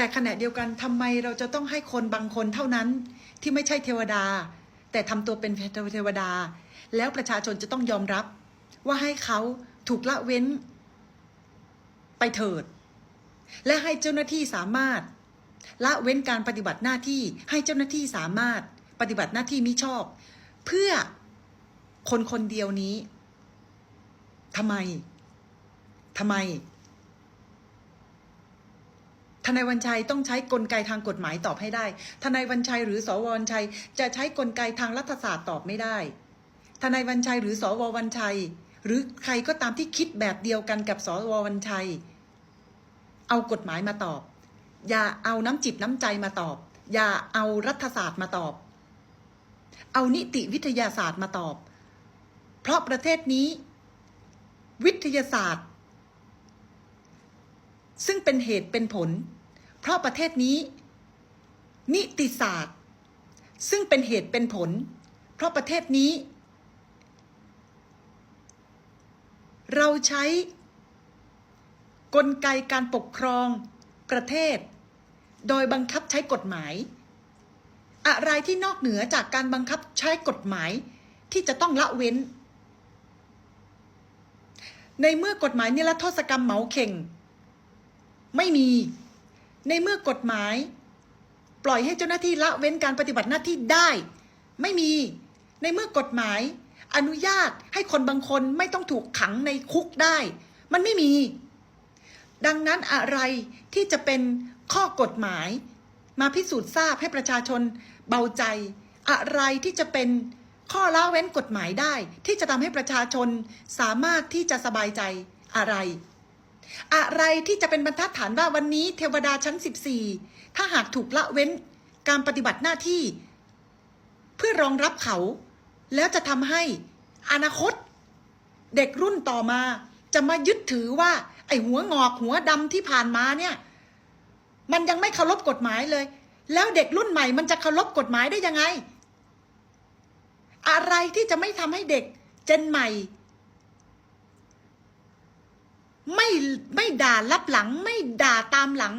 แต่ขณะเดียวกันทำไมเราจะต้องให้คนบางคนเท่านั้นที่ไม่ใช่เทวดา แต่ทำตัวเป็นเทวดา แล้วประชาชนจะต้องยอมรับ ว่าให้เขาถูกละเว้นไปเถิด และให้เจ้าหน้าที่สามารถ ละเว้นการปฏิบัติหน้าที่ให้เจ้าหน้าที่สามารถปฏิบัติหน้าที่มิชอบ เพื่อคนคนเดียวนี้ทำไมทำไม ทนายวันชัยต้องใช้กลไกทางกฎหมายตอบให้ได้ ทนายวันชัยหรือสววันชัยจะใช้กลไกทางรัฐศาสตร์ตอบไม่ได้ ทนายวันชัยหรือสววันชัย หรือใครก็ตามที่คิดแบบเดียวกันกับสววันชัย เอากฎหมายมาตอบ อย่าเอาน้ำจิตน้ำใจมาตอบ อย่าเอารัฐศาสตร์มาตอบ เอานิติวิทยาศาสตร์มาตอบ เพราะประเทศนี้ วิทยาศาสตร์ ซึ่งเป็นเหตุเป็นผล เพราะประเทศนี้ นิติศาสตร์ ซึ่งเป็นเหตุเป็นผล เพราะประเทศนี้ เราใช้ กลไกการปกครองประเทศ โดยบังคับใช้กฎหมาย อะไรที่นอกเหนือจากการบังคับใช้กฎหมายที่จะต้องละเว้น ในเมื่อกฎหมายนิรโทษกรรมเหมาเข่ง ไม่มี ในเมื่อกฎหมาย ปล่อยให้เจ้าหน้าที่ละเว้นการปฏิบัติหน้าที่ได้ ไม่มี ในเมื่อกฎหมาย อนุญาตให้คนบางคนไม่ต้องถูกขังในคุกได้ มันไม่มี ดังนั้นอะไรที่จะเป็นข้อกฎหมาย มาพิสูจน์ทราบให้ประชาชนเบาใจ อะไรที่จะเป็นข้อละเว้นกฎหมายได้ ที่จะทำให้ประชาชนสามารถที่จะสบายใจอะไร อะไรที่จะเป็นบรรทัดฐานว่าวันนี้เทวดาชั้น 14 ถ้าหากถูกละเว้นการปฏิบัติหน้าที่ เพื่อรองรับเขา แล้วจะทำให้อนาคต เด็กรุ่นต่อมา จะมายึดถือว่า ไอ้หัวงอกหัวดำที่ผ่านมาเนี่ย มันยังไม่เคารพกฎหมายเลย แล้วเด็กรุ่นใหม่มันจะเคารพกฎหมายได้ยังไง อะไรที่จะไม่ทำให้เด็ก เจนใหม่ ไม่ไม่ด่ารับหลัง ไม่ด่าตามหลัง